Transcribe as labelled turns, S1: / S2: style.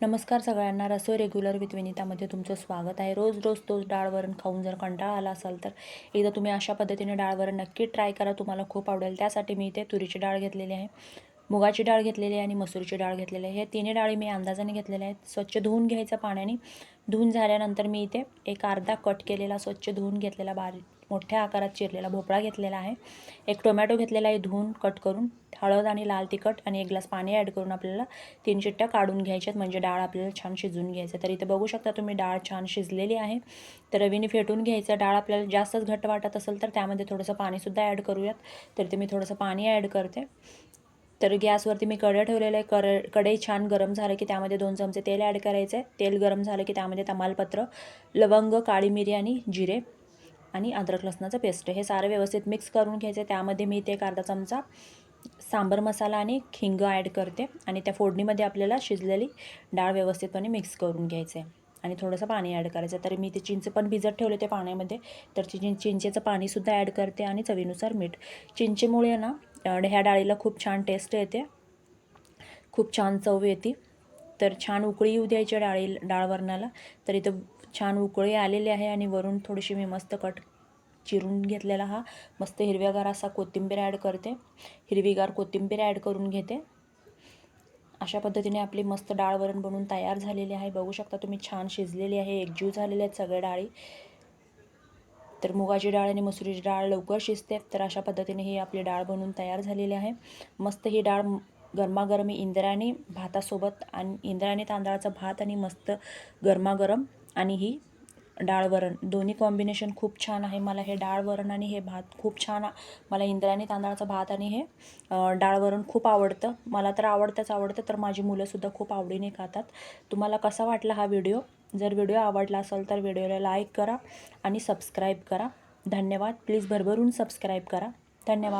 S1: नमस्कार सगळ्यांना रसोई regular with विनितामध्ये तुमचं स्वागत आहे. रोज रोज तोच डाळवरण खाऊन जर कंटाळा आला असाल तर एकदा तुम्ही अशा पद्धतीने डाळवरण नक्की ट्राय करा. तुम्हाला खूप आवडेल. त्यासाठी मी इथे तुरीची डाळ घेतलेली आहे. मुगाची डाळ घेतलेली आहे आणि मसूरची डाळ घेतलेली आहे. हे तिन्ही डाळी मी अंदाजाने घेतलेल्या आहेत. स्वच्छ धुवून घ्यायचं पाण्याने. धुवून झाल्यानंतर मी इथे एक अर्धा कट केलेला स्वच्छ धुवून घेतलेला बारीक मोठ्या आकारात चिरलेला भोपळा घेतलेला आहे. एक टोमॅटो घेतलेला आहे धुवून कट करून. हळद आणि लाल तिखट आणि एक ग्लास पाणी ॲड करून आपल्याला तीन चिट्ट्या काढून घ्यायच्यात म्हणजे डाळ आपल्याला छान शिजून घ्यायचं तर इथे बघू शकता तुम्ही डाळ छान शिजलेली आहे. तर रवीने फेटून घ्यायचं डाळ आपल्याला जास्तच घट्ट वाटत असेल तर त्यामध्ये थोडंसं पाणीसुद्धा ॲड करूयात. तर ते मी थोडंसं पाणी ॲड करते. तर गॅसवरती मी कढई ठेवलेलं आहे. कर कढई छान गरम झालं की त्यामध्ये दोन चमचे तेल ॲड करायचं आहे. तेल गरम झालं की त्यामध्ये तमालपत्र लवंग काळी मिरी आणि जिरे आणि अद्रक लसणाचं पेस्ट. हे सारं व्यवस्थित मिक्स करून घ्यायचं त्यामध्ये मी ते एक अर्धा चमचा सांबर मसाला आणि खिंग ॲड करते आणि त्या फोडणीमध्ये आपल्याला शिजलेली डाळ व्यवस्थितपणे मिक्स करून घ्यायचं आहे. आणि थोडंसं पाणी ॲड करायचं. तर मी ते चिंच पण भिजत ठेवले ते पाण्यामध्ये. तर चिं चिंचेचं पाणीसुद्धा ॲड करते आणि चवीनुसार मीठ. चिंचेमुळे ना ह्या डाळीला खूप छान टेस्ट येते. खूप छान चव येते. तर छान उकळी येऊ द्यायची डाळी डाळवरणाला तर इथं छान उकळी आलेली आहे आणि वरून थोडीशी मी मस्त कट चिरून घेतलेला हा. मस्त हिरव्यागार असा कोथिंबीर ॲड करते. हिरवीगार कोथिंबीर ॲड करून घेते. अशा पद्धतीने आपली मस्त डाळ वरण बनवून तयार झालेली आहे. बघू शकता तुम्ही छान शिजलेली आहे एकजीव झालेले आहेत सगळ्या डाळी. तर मुगाची डाळ आणि मसुरीची डाळ लवकर शिजते. तर अशा पद्धतीने ही आपली डाळ बनवून तयार झालेली आहे. मस्त ही डाळ गरमागरम इंद्रायणी भातासोबत आणि इंद्रायणी तांदळाचा भात आणि मस्त गरमागरम आणि ही डाळ वरण. दोन्ही कॉम्बिनेशन खूप छान आहे. मला हे डाळ वरण आणि हे भात खूप छान मला इंद्रायणी तांदळाचा भात आणि हे डाळ वरण खूप आवडतं. मला तर आवडतंच आवडतं तर माझी मुलंसुद्धा खूप आवडीने खातात. तुम्हाला कसा वाटला हा व्हिडिओ? जर व्हिडिओ आवडला असेल तर व्हिडिओला लाईक करा आणि सबस्क्राईब करा. धन्यवाद. प्लीज भरभरून सबस्क्राईब करा. धन्यवाद.